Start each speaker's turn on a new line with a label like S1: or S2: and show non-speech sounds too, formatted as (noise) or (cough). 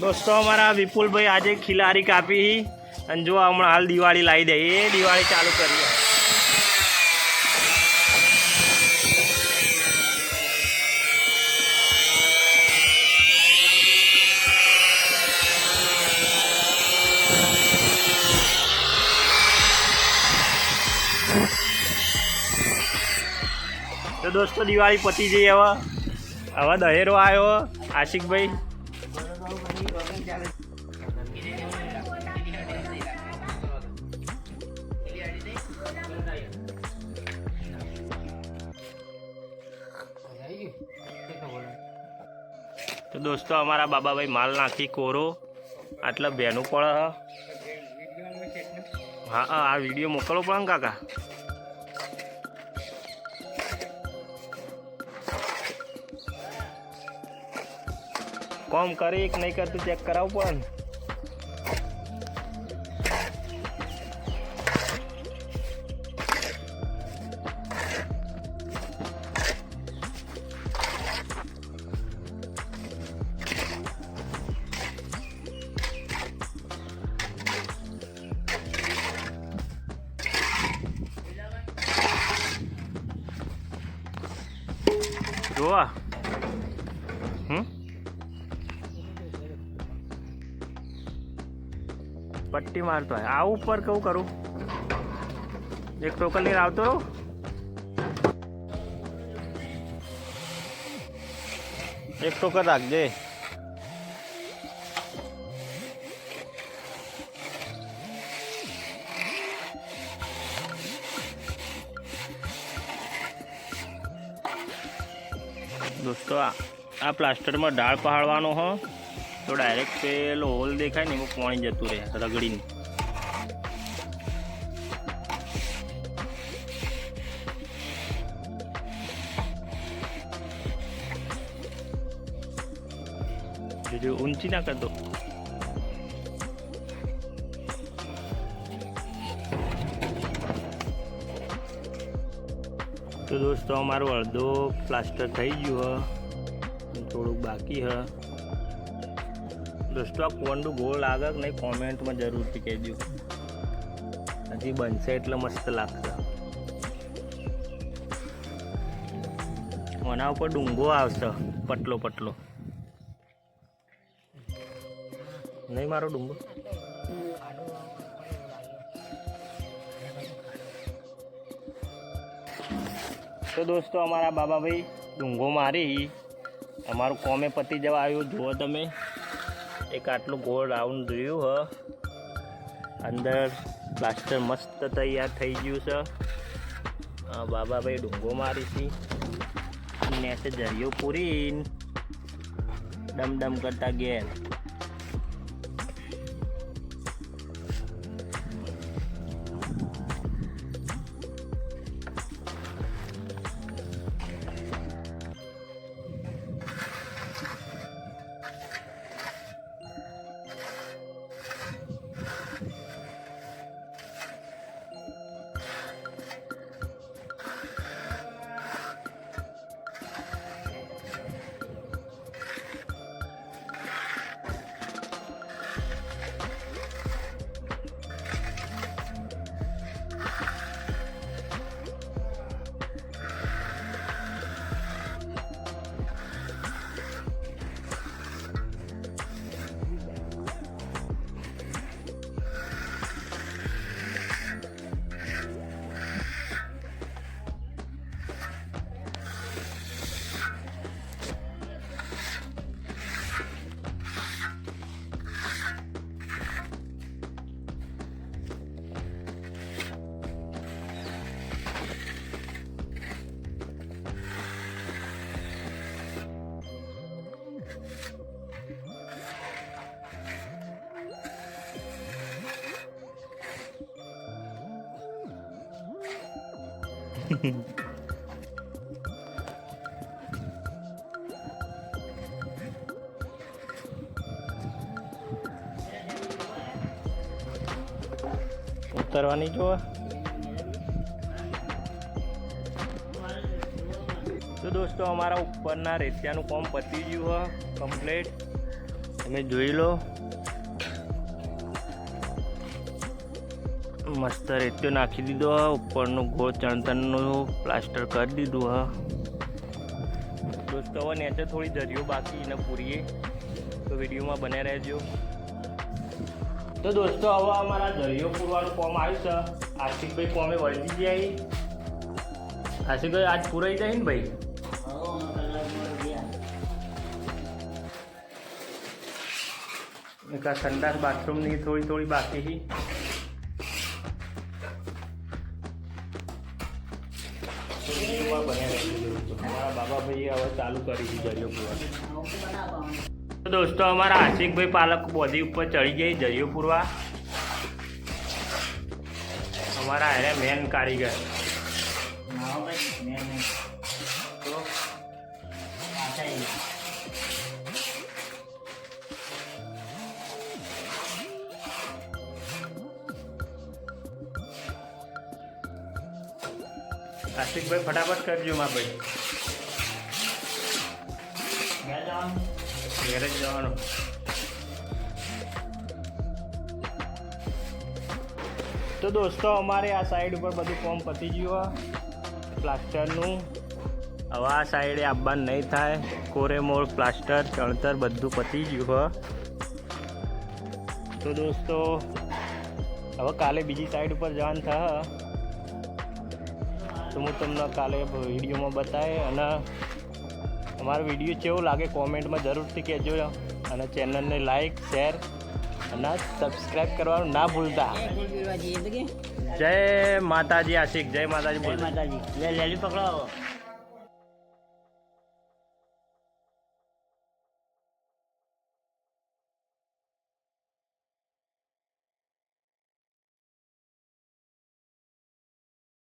S1: દોસ્તો, અમારા વિપુલભાઈ આજે ખિલારી કાપી અને જો હમણાં હાલ દિવાળી લાવી દે. એ દિવાળી ચાલુ કરી તો દોસ્તો, દિવાળી પતી જઈ હવે. હવે દહેરો આવ્યો, આશિકભાઈ. તો દોસ્તો, અમારા બાબાભાઈ માલ નાખી કોરો. આટલા બેનું હ. હા હા, આ વીડિયો મોકલો પણ કાકા. કોમ કરી કે નહીં કરતું ચેક કરાવવું પણ. જોવા. પટ્ટી મારતો હોય. આ ઉપર કેવું કરું? એક ટોકલ લઈને આવતો રહું? એક ટોકર રાખજે. દોસ્તો, આ પ્લાસ્ટરમાં ડાળ પહાડવાનો હો. તો ડાયરેક્ટ પેલો હોલ દેખાય ને એમાં પાણી જતું રહે, રગડીને. ઊંચી ના કરતો તો દોસ્તો, અમારું અડધો પ્લાસ્ટર થઈ ગયું હ. થોડુંક બાકી હ. દોસ્તો આ કોંડું ગોળ લાગે કે નહીં કોમેન્ટમાં જરૂરથી કહેજો. હજી બનશે એટલે મસ્ત લાગશે. આના ઉપર ડુંગો આવશે, પટલો પટલો. નહીં મારો ડુંગો? તો દોસ્તો, અમારા બાબાભાઈ ડુંગો મારી. અમારું કોમે પતી જવા આવ્યું. જુઓ તમે. એક આટલું ગોળ રાઉન્ડ રહ્યું, હ. અંદર પ્લાસ્ટર મસ્ત તૈયાર થઈ ગયું છે. બાબાભાઈ ડુંગો મારી છે. નેસે જરિયો પૂરીને. ડમ ડમ કરતા ઘેર. (laughs) ઉતરવાની જો તો દોસ્તો અમારા ઉપરના રેતિયાનું કોમ પતી ગયું કમ્પ્લીટ તમે જોઈ લો. મસ્ત રેતીઓ નાખી દીધો હા ઉપરનું ગોળ ચણતરનું પ્લાસ્ટર કરી દીધું, હા. દોસ્તો, હવે નેચે થોડી દરિયો બાકી એને પૂરીએ. તો વિડીયોમાં બને રહેજો. તો દોસ્તો, હવે અમારા દરિયો પૂરવાનું ફોર્મ આવ્યું છે. આશિકભાઈ ફોર્મે વળગી જાય આશિકભાઈ, આજ પૂરાઈ જાય ને ભાઈ? એક સંડાસ બાથરૂમની થોડી થોડી બાકી છે. વિડીયોમાં બન્યા બાબાભાઈએ હવે ચાલુ કરી દીધી દરિયો દોસ્તો, અમારા આશિકભાઈ પાલક બોધી ઉપર ચડી ગઈ દરિયો પૂરવા. અમારા એને મેન કારીગર. તો આશિકભાઈ ફટાફટ કરજો માં ભાઈ. ઘેર જવાનું. તો દોસ્તો, અમારે આ સાઈડ ઉપર બધું ફોર્મ પતી ગયું પ્લાસ્ટરનું હવે આ સાઈડે આવવાનું નહીં થાય. કોરેમોર પ્લાસ્ટર ચણતર બધું પતી ગયું તો દોસ્તો, હવે કાલે બીજી સાઈડ ઉપર જવાનું થાય તો હું તમને કાલે વિડીયોમાં બતાવે અને અમારો વીડિયો કેવો લાગે કોમેન્ટમાં જરૂરથી કહેજો. અને ચેનલને લાઈક શેર અને સબસ્ક્રાઈબ કરવાનું ના ભૂલતા. જય માતાજી આશિક જય માતાજી જય
S2: માતાજી. લે લેલી પકડો